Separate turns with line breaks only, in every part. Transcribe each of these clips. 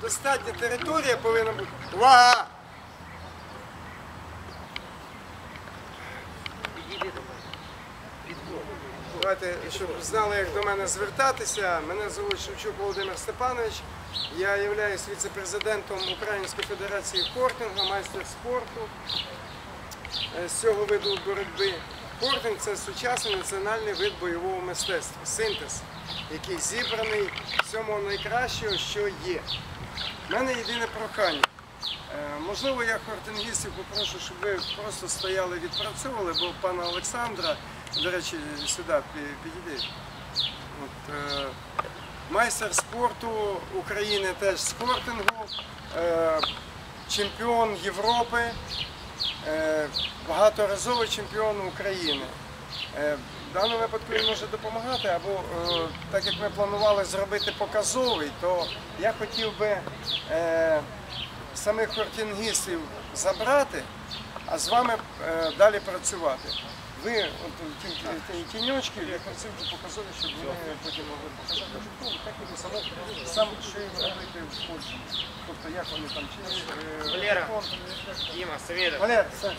достатня територія повинна бути. Увага! Давайте, щоб знали, як до мене звертатися. Мене звуть Шевчук Володимир Степанович. Я являюсь віце-президентом Української федерації кортингу, майстер спорту е, з цього виду боротьби. Кортинг це сучасний національний вид бойового мистецтва, синтез, який зібраний цього найкращого, що є. У мене єдине прохання. Е, Можливо, я кортингістів попрошу, щоб ви просто стояли, відпрацьовували, бо пана Олександра, до речі, сюди пі- підійди. От, е, майстер спорту України теж з кортингу, е, чемпіон Європи, е, багаторазовий чемпіон України. В даному випадку він може допомагати, або е, так як ми планували зробити показовий, то я хотів би е, самих кортингістів забрати, а з вами е, далі працювати. Ви от, ті, ті, ті тіньочки, я просив би показові, щоб вони потім могли показати, що ну, так і само, сам, що їм робити в Польщі. Тобто як вони там чи е,
Валера.
телефон.
Дима, Савельев.
Валер, все.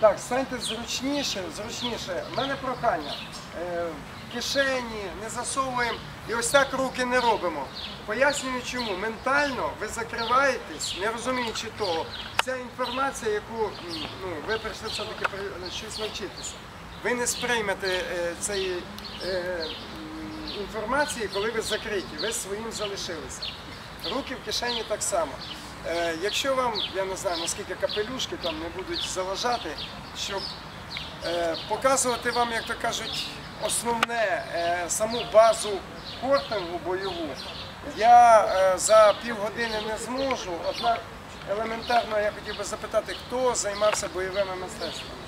Так, станьте зручніше, зручніше. У мене прохання. Е, кишені не засовуємо і ось так руки не робимо. Пояснюю чому. Ментально ви закриваєтесь, не розуміючи того. Ця інформація, яку ну, ви прийшли все-таки щось навчитися. Ви не сприймете е, цієї е, інформації, коли ви закриті, ви своїм залишилися. Руки в кишені так само. Е, якщо вам, я не знаю, наскільки капелюшки там не будуть заважати, щоб е, показувати вам, як то кажуть, основне, е, саму базу кортингу бойову, я за півгодини не зможу. Однак елементарно я хотів би запитати, хто займався бойовими мистецтвами?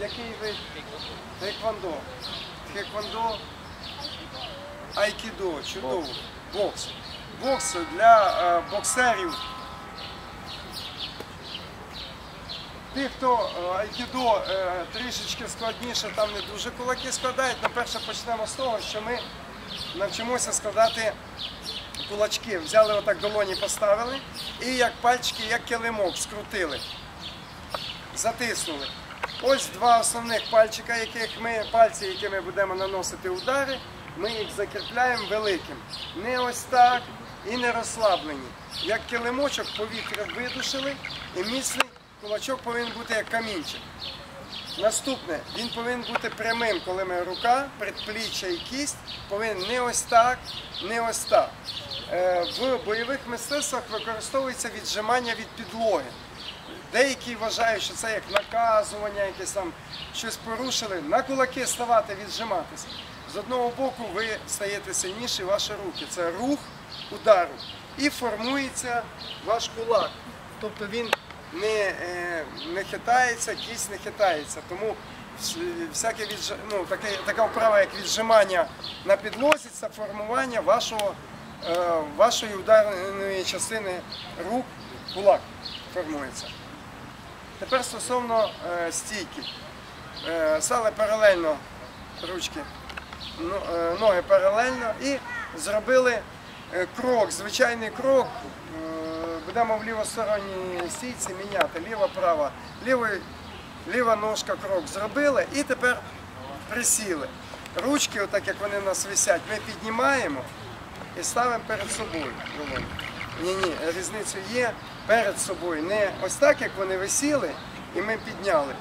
Який вид? Тейквондо. Тхеквондо, айкідо, чудово, бокс. Бокс для е, боксерів. Тих, хто е, айкідо е, трішечки складніше, там не дуже кулаки складають. Ну, перше почнемо з того, що ми навчимося складати кулачки. Взяли отак долоні, поставили і як пальчики, як килимок скрутили затиснули. Ось два основних пальчика, яких ми, пальці, якими будемо наносити удари, ми їх закріпляємо великим. Не ось так і не розслаблені. Як килимочок повітря видушили і міцний кулачок повинен бути як камінчик. Наступне, він повинен бути прямим, коли ми рука, предпліччя і кість повинен не ось так, не ось так. Е, В бойових мистецтвах використовується віджимання від підлоги. Деякі вважають, що це як наказування, якесь там щось порушили. На кулаки ставати, віджиматися. З одного боку ви стаєте сильніші, ваші руки. Це рух удару. І формується ваш кулак. Тобто він не, е, не хитається, кість не хитається. Тому всяке відж... ну, таке, така вправа, як віджимання на підлозі, це формування вашого, е, вашої ударної частини рук, кулак формується. Тепер стосовно е, стійки. Стали паралельно ручки, ноги паралельно і зробили е, крок, звичайний крок. Е, будемо в лівосторонній стійці міняти, ліва-права. Ліва ножка крок зробили і тепер присіли. Ручки, отак як вони в нас висять, ми піднімаємо і ставимо перед собою. Ні, ні, різниця є перед собою. Не ось так, як вони висіли, і ми підняли.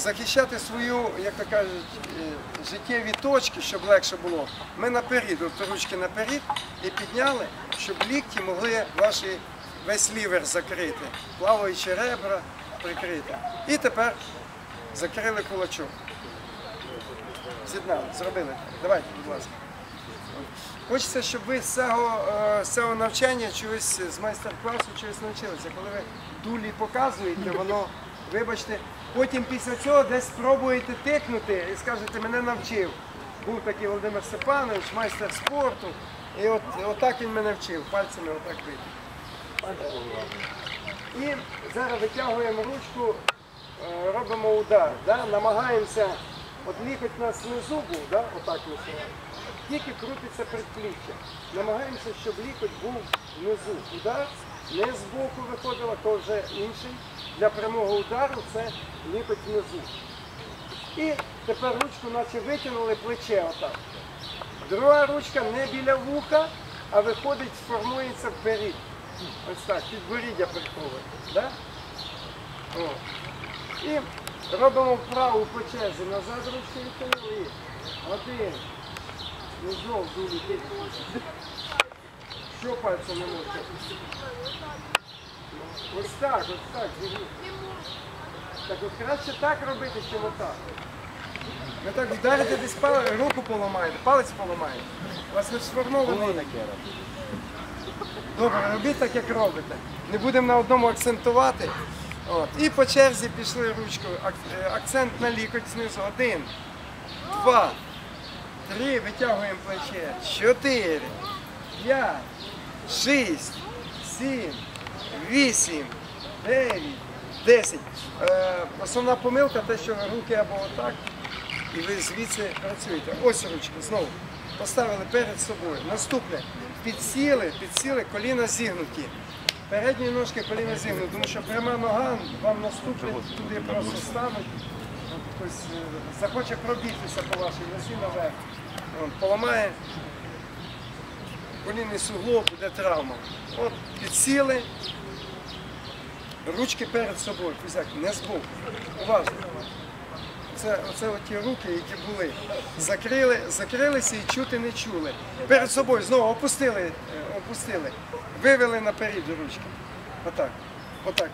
Захищати свою, як то кажуть, е, життєві точки, щоб легше було. Ми наперед, от ручки наперед і підняли, щоб лікті могли ваші весь лівер закрити, плаваючі ребра прикрити. І тепер закрили кулачок. З'єднали, зробили. Давайте, будь ласка. Хочеться, щоб ви з цього, е, з цього навчання чогось з майстер-класу чогось навчилися. Коли ви дулі показуєте, воно, вибачте, потім після цього десь спробуєте тикнути і скажете, мене навчив. Був такий Володимир Степанович, майстер спорту. І от, отак він мене вчив, пальцями отак бити. І зараз витягуємо ручку, е, робимо удар. Да? Намагаємося от лікоть у нас внизу був, отак ми. Тільки крутиться предпліччя. Намагаємося, щоб лікоть був внизу. Удар не з боку виходила, то вже інший. Для прямого удару це лікоть внизу. І тепер ручку наче витягнули плече отак. Друга ручка не біля вуха, а виходить, сформується вперед. Ось так, підборіддя. Да? О. І робимо вправу по черзі. Назад ручки відтягнули. І Один. Ну знов дулі. Що пальцем не можна? Ось так, ось так. зігнути. Так от краще так робити, ніж отак. Ви так вдарите десь палець, руку поламаєте, палець поламаєте. У вас не сформований. Добре, робіть так, як робите. Не будемо на одному акцентувати. От. І по черзі пішли ручкою. Ак- е, Акцент на лікоть знизу. Один, два, три, витягуємо плече. Чотири, п'ять, шість, сім, вісім, дев'ять, десять. Е, основна помилка те, що руки або отак, і ви звідси працюєте. Ось ручки знову. Поставили перед собою. Наступне. Підсіли, підсіли, коліна зігнуті. Передні ножки коліна зігнуті, тому що пряма нога вам наступить, туди просто ставить. Хтось е, захоче пробігтися по вашій носі наверх. Поламає колінний суглоб, буде травма. От підсіли, ручки перед собою, кузяк, не збоку. Уважно. Це, оце ті руки, які були. Закрили, закрилися і чути не чули. Перед собою знову опустили, е, опустили. Вивели наперед ручки. Отак. Отак.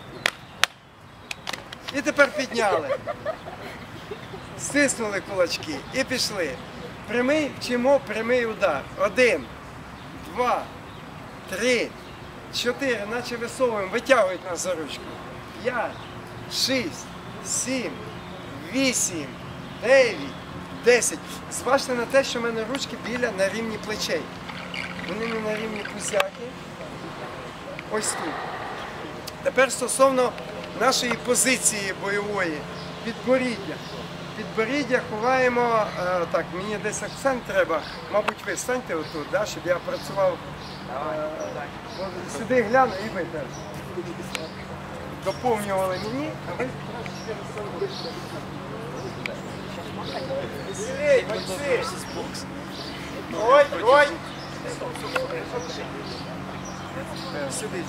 І тепер підняли. Стиснули кулачки і пішли. Прямий, вчимо прямий удар. Один, два, три, чотири, наче висовуємо, витягують нас за ручку. П'ять, шість, сім, вісім, дев'ять, десять. Зважте на те, що в мене ручки біля на рівні плечей. Вони не на рівні пузяки. Ось тут. Тепер стосовно нашої позиції бойової, підборіддя. Підборіддя ховаємо, е, так, мені десь акцент треба, мабуть, ви станьте отут, да, щоб я працював. Е, сюди гляну і ви теж. Доповнювали мені, а ви трошки Ей! Ой, ой! Сюди.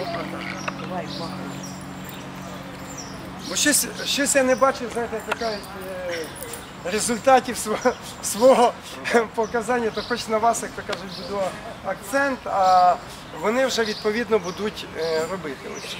Опа, так. Бо щось, щось я не бачив, знаєте, як кажуть, е, результатів свого, свого показання, то хоч на вас, як то кажуть, буду акцент, а вони вже відповідно будуть е, робити. Ось.